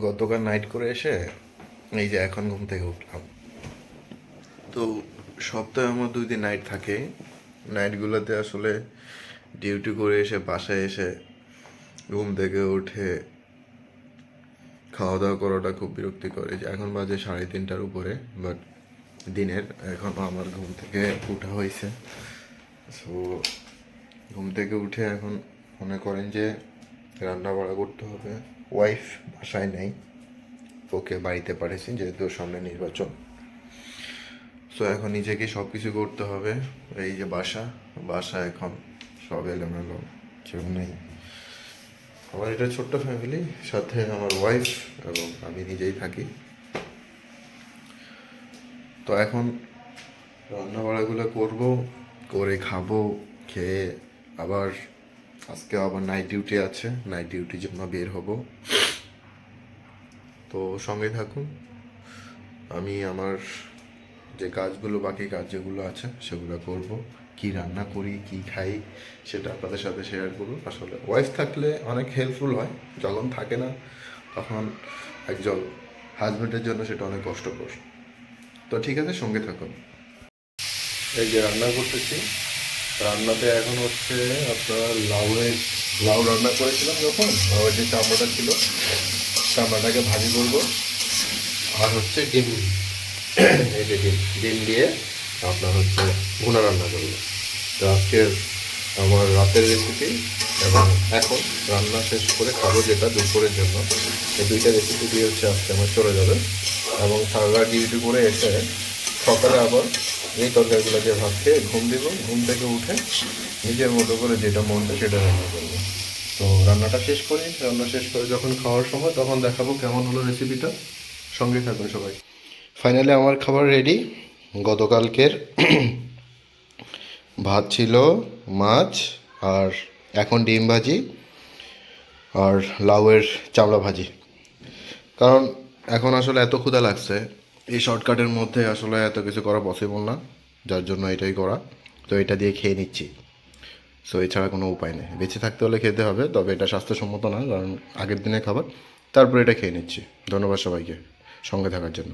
গতকাল নাইট করে এসে এই যে এখন ঘুম থেকে উঠলাম। তো সপ্তাহে আমার দুই দিন নাইট থাকে। নাইটগুলোতে আসলে ডিউটি করে এসে বাসায় এসে ঘুম থেকে উঠে খাওয়া দাওয়া করাটা খুব বিরক্তিকর। যে এখন বাজে সাড়ে তিনটার উপরে বাট দিনের এখনও আমার ঘুম থেকে উঠা হয়েছে। সো ঘুম থেকে উঠে এখন মনে করেন যে রান্না বাড়া করতে হবে। ওয়াইফ বাসায় নেই। ওকে বাড়িতে পাঠিয়েছি, যেহেতু সামনে নির্বাচন। সো এখন নিজেকে সব কিছু করতে হবে। এই যে বাসা বাসা এখন সব এলোমেলো, কেউ নেই। আমার এটা ছোট্ট ফ্যামিলি সাথে আমার ওয়াইফ এবং আমি নিজেই থাকি। তো এখন রান্না বাড়াগুলো করব, করে খাব, খেয়ে আবার আজকে আবার নাইট ডিউটি আছে নাইট ডিউটির জন্য বের হব। তো সঙ্গে থাকুন, আমি আমার যে কাজগুলো, বাকি কাজ যেগুলো আছে, সেগুলো করব। কি রান্না করি, কি খাই, সেটা আপনাদের সাথে শেয়ার করুন আসলে ওয়াইফ থাকলে অনেক হেল্পফুল হয়, যখন থাকে না, তখন একজন হাজব্যান্ডের জন্য সেটা অনেক কষ্টকর। তো ঠিক আছে, সঙ্গে থাকুন। এই যে রান্না করতেছি রান্নাতে এখন হচ্ছে আপনার লাউয়ের লাউ রান্না করেছিলাম যখন ওই যে চামড়াটা ছিল, চামড়াটাকে ভাজি করব। আর হচ্ছে ডিম। এই যে ডিম ডিম দিয়ে আপনার হচ্ছে ভুনা রান্না করব। তো আজকের আমার রাতের রেসিপি এবং এখন রান্না শেষ করে খাব যেটা দুপুরের জন্য। এই দুইটা রেসিপি দিয়ে হচ্ছে আজকে আমার চলে যাবে। এবং সারা ডিউটি করে এসে সকালে আবার এই তরকারিগুলো দিয়ে ভাত খেয়ে ঘুম দিব, ঘুম থেকে উঠে নিজের মতো করে যেটা মন চায় সেটা রান্না করব। তো রান্নাটা শেষ করি, রান্না শেষ করে যখন খাওয়ার সময় তখন দেখাবো কেমন হলো রেসিপিটা সঙ্গে থাকুন সবাই। ফাইনালি আমার খাবার রেডি গতকালকের ভাত ছিল মাছ আর এখন ডিম ভাজি আর লাউয়ের চামড়া ভাজি। কারণ এখন আসলে এত ক্ষুধা লাগছে এই শর্টকাটের মধ্যে আসলে এত কিছু করা পসিবল না, যার জন্য এটাই করা। তো এটা দিয়ে খেয়ে নিচ্ছি। সো এছাড়া কোনো উপায় নেই। বেঁচে থাকতে হলে খেতে হবে, তবে এটা স্বাস্থ্যসম্মত না, কারণ আগের দিনে খাবার। তারপরে এটা খেয়ে নিচ্ছি। ধন্যবাদ সবাইকে সঙ্গে থাকার জন্য।